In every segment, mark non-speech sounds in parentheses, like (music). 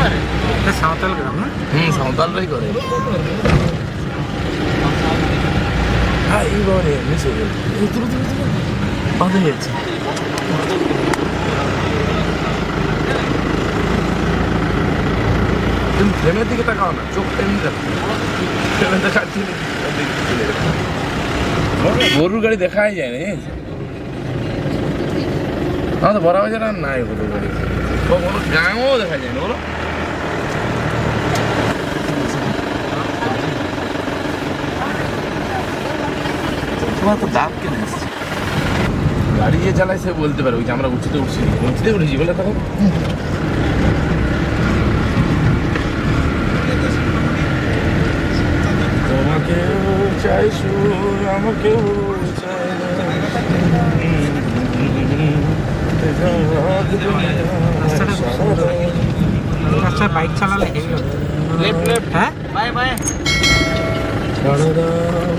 পারে এটা সাঁওতাল গ্রাম না হুম সাঁওতালরাই করে। হ্যাঁ এইবারে মিশে গেল তুলো তুলো তুলো। গেছে। তুমি ফ্রেমের দিকে তাকাও না চোখ এমনি দেখো। ফ্রেমের দেখাচ্ছি গরুর গাড়ি দেখাই যায় না জানিস? আমাদের বড় বাজার আর নাই গরুর গাড়ি। কোনো গাঁও দেখা যায় না বলো। তোমার তো দাঁত কেন এসছে। গাড়ি যে চালায় সে বলতে পারে ওই যে আমরা উঁচুতে উঠছি উঁচুতে উঠেছি বলে তখন তোমাকেও চাই সুর আমাকেও চাই আচ্ছা বাইক চালালে লেফট লেফট হ্যাঁ বাই বাই সারদাম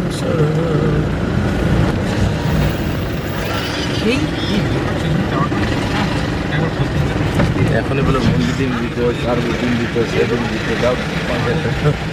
এখনই বলে মন্দির দিন দিত চার দিন দিত সেদিন দিত যাও বড়কা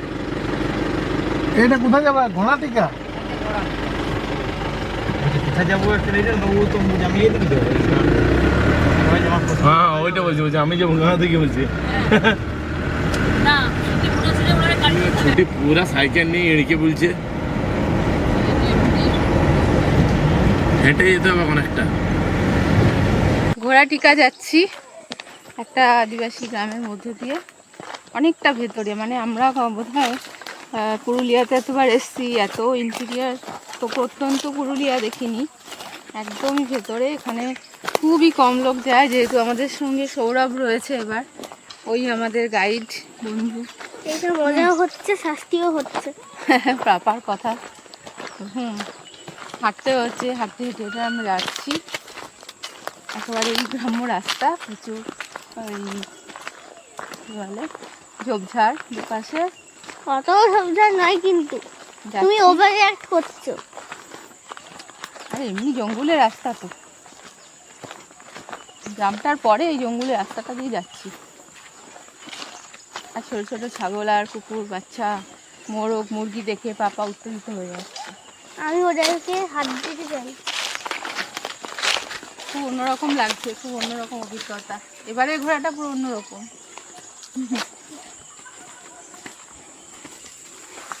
এটা কোথায় যাবে? ঘোড়া টিকা? হ্যাঁ ওইটা বলছি বলছি আমি যাব ঘোড়া থেকে বলছি। না ছুটি পুরো সাইকেল নিয়ে এড়িকে বলছে। হেঁটে যেতে হবে অনেকটা। ঘোড়া টিকা যাচ্ছি একটা আদিবাসী গ্রামের মধ্যে দিয়ে। অনেকটা ভেতরে মানে আমরা বোধ হয় পুরুলিয়াতে এতবার এসছি এত ইন্টেরিয়ার তো প্রত্যন্ত পুরুলিয়া দেখিনি। একদমই ভেতরে এখানে খুবই কম লোক যায় যেহেতু আমাদের সঙ্গে সৌরভ রয়েছে এবার। ওই আমাদের গাইড বন্ধু। এটা মজাও হচ্ছে শাস্তিও হচ্ছে। পাপার কথা। হুম হাঁটতে হচ্ছে হাঁটতে হেঁটে হেঁটে আমরা যাচ্ছি। একেবারে এই গ্রাম্য রাস্তা প্রচুর ওই কী বলে ঝোপঝাড় দুপাশে। অত সবজার নয় কিন্তু। তুমি ওভার অ্যাক্ট করছ। আর এমনি জঙ্গলের রাস্তা তো। গ্রামটার পরে এই জঙ্গলের রাস্তাটা দিয়ে যাচ্ছি। আর ছোটো ছোটো ছাগল আর কুকুর বাচ্চা মোরগ মুরগি দেখে পাপা উত্তেজিত হয়ে যাচ্ছে। আমি ওদেরকে হাত দিতে চাই। খুব অন্যরকম লাগছে খুব অন্যরকম অভিজ্ঞতা। এবারে ঘোরাটা পুরো অন্যরকম ওদিকে কিনে দেবে দেখি হচ্ছে দেখবেন একটু মাথায় লাগিয়ে দাও না হ্যাঁ রে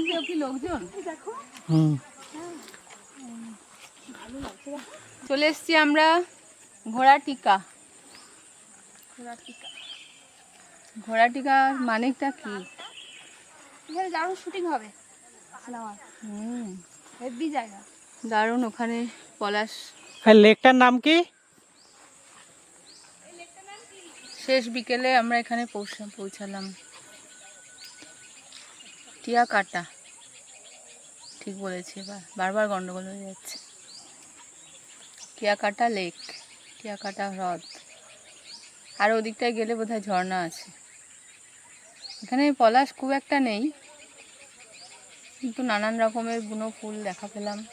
পাশেও কি লোকজন? হুম। চলে এসছি আমরা ঘোড়া টিকা। ঘোড়া টিকা। ঘোড়া টিকার মানেটা কি? এখানে দারুণ শুটিং হবে। হুম। হেভি জায়গা। দারুণ ওখানে পলাশ। লেকটার নাম কি? শেষ বিকেলে আমরা এখানে পৌঁছা পৌঁছালাম। টিয়া কাটা। ঠিক বলেছি এবার। বারবার গন্ডগোল হয়ে যাচ্ছে। টিয়াকাটা লেক টিয়াকাটা হ্রদ। আর ওদিকটায় গেলে বোধহয় ঝর্ণা আছে। এখানে পলাশ খুব একটা নেই। কিন্তু নানান রকমের বুনো ফুল দেখা পেলাম।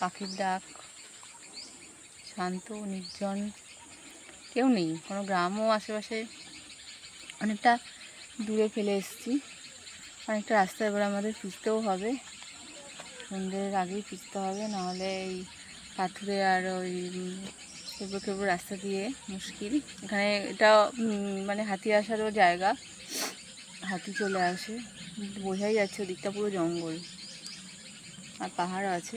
পাখির ডাক, শান্ত, নির্জন। কেউ নেই। কোনো গ্রামও আশেপাশে অনেকটা দূরে ফেলে এসেছি। অনেকটা রাস্তা এবার আমাদের ফিরতেও হবে। সন্ধ্যের আগেই ফিরতে হবে, নাহলে এই পাথুরে আর ওই কেবল কেবল রাস্তা দিয়ে মুশকিল। এখানে এটা মানে হাতি আসারও জায়গা। হাতি চলে আসে। বোঝাই যাচ্ছে, ওদিকটা পুরো জঙ্গল। আর পাহাড় আছে।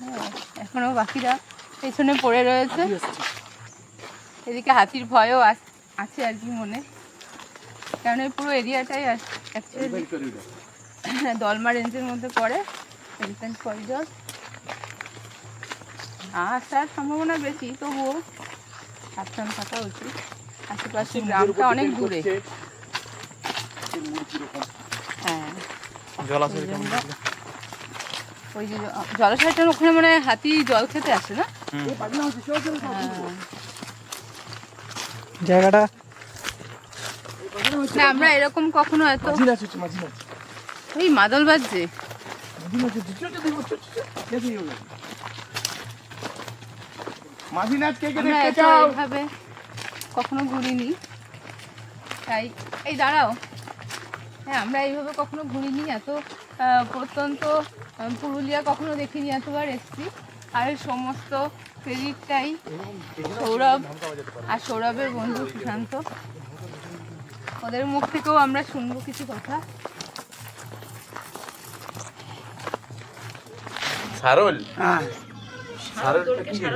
হ্যাঁ, এখনও বাকিরা পেছনে পড়ে রয়েছে। এদিকে হাতির ভয়ও আছে আর কি মনে। কারণ এই পুরো এরিয়াটাই অ্যাকচুয়ালি দলমা রেঞ্জের মধ্যে পড়ে। এলিফ্যান্ট করিডর আসার সম্ভাবনা বেশি তবুও সাবধান থাকা উচিত। আশেপাশে গ্রামটা অনেক দূরে। হ্যাঁ। জলাশয় ওই যে জলাশয়টার ওখানে মানে হাতি জল খেতে আসে না? হ্যাঁ। জায়গাটা? না আমরা এরকম কখনো এত ওই মাদল বাজছে। এইভাবে কখনো ঘুরিনি। তাই এই দাঁড়াও। হ্যাঁ আমরা এইভাবে কখনো ঘুরিনি এত আহ, প্রত্যন্ত আহ, পুরুলিয়া কখনো দেখিনি এতবার এসছি। আর এই সমস্ত ক্রেডিটটাই সৌরভ আর সৌরভের বন্ধু সুশান্ত। ওদের মুখ থেকেও আমরা শুনব কিছু কথা। সারল? হ্যাঁ।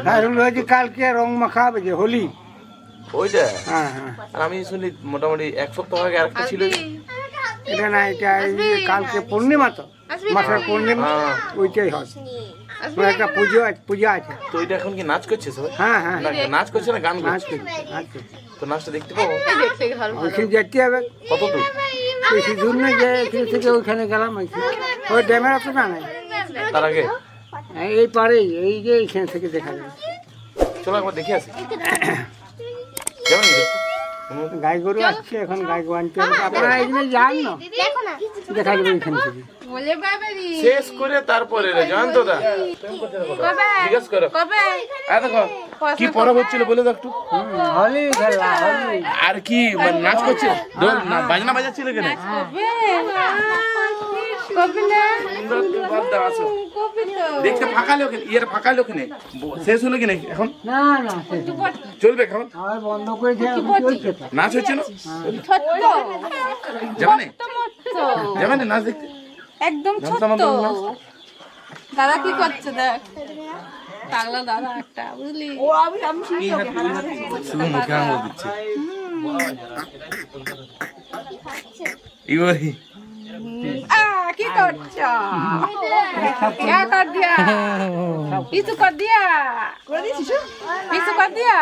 হ্যাঁ হয়েছে কালকে রং মাখা হবে যে হোলি। ওইটা হ্যাঁ হ্যাঁ। আর আমি শুনলি মোটামুটি এক সপ্তাহ আগে আরেকটা ছিল এটা না এটা কালকে পূর্ণিমা তো। মাসের পূর্ণিমা হ্যাঁ। ওইটাই হয়। ওর একটা পুজো আছে পূজা আছে। তো এটা এখন কি নাচ করছে সবাই? হ্যাঁ হ্যাঁ। না, নাচ করছে না গান নাচ করছে? নাচ করছি। তো নাচটা দেখতে পাবো? ভালো ওইখানে যেতে হবে। কত দূর বেশি দূর নেই যে এখান থেকে ওইখানে গেলাম ওই ড্যামের অত না? নাই তার আগে? এই পারেই এই যে এইখান থেকে দেখা যাবে। চলো একবার দেখে আসি। (coughs) কেমন দেখতে গাই গরু আসছে এখন গাই গরু আনতে হবে। আপনারা এখানে যান না। দেখা যাবে এখানে থেকে। বলে বাবারি। শেষ করে তারপরে রে জয়ন্ত দা। কবে? জিজ্ঞেস করো। কবে? আর দেখো। কি পরব হচ্ছিল বলে দাও একটু। হলি খেলা হলি। আর কি মানে নাচ করছে দোল না বাজনা বাজাচ্ছিল কেন? নাচ কবে দেখতে ফাঁকা লোক ইয়ের ফাঁকা লোক নেই শেষ হলো কি না এখন? না না চলবে এখন? বন্ধ তো। নাচ হচ্ছে না? যাবে না যাবে না নাচ দেখতে? একদম আমার দাদা কি করছে দেখ? পাগলা দাদা একটা বুঝলি? শুধু মুখে আঙুল দিচ্ছে। কি করছো क्या कर दिया কিছু কর দিয়া কিছু কর দিয়া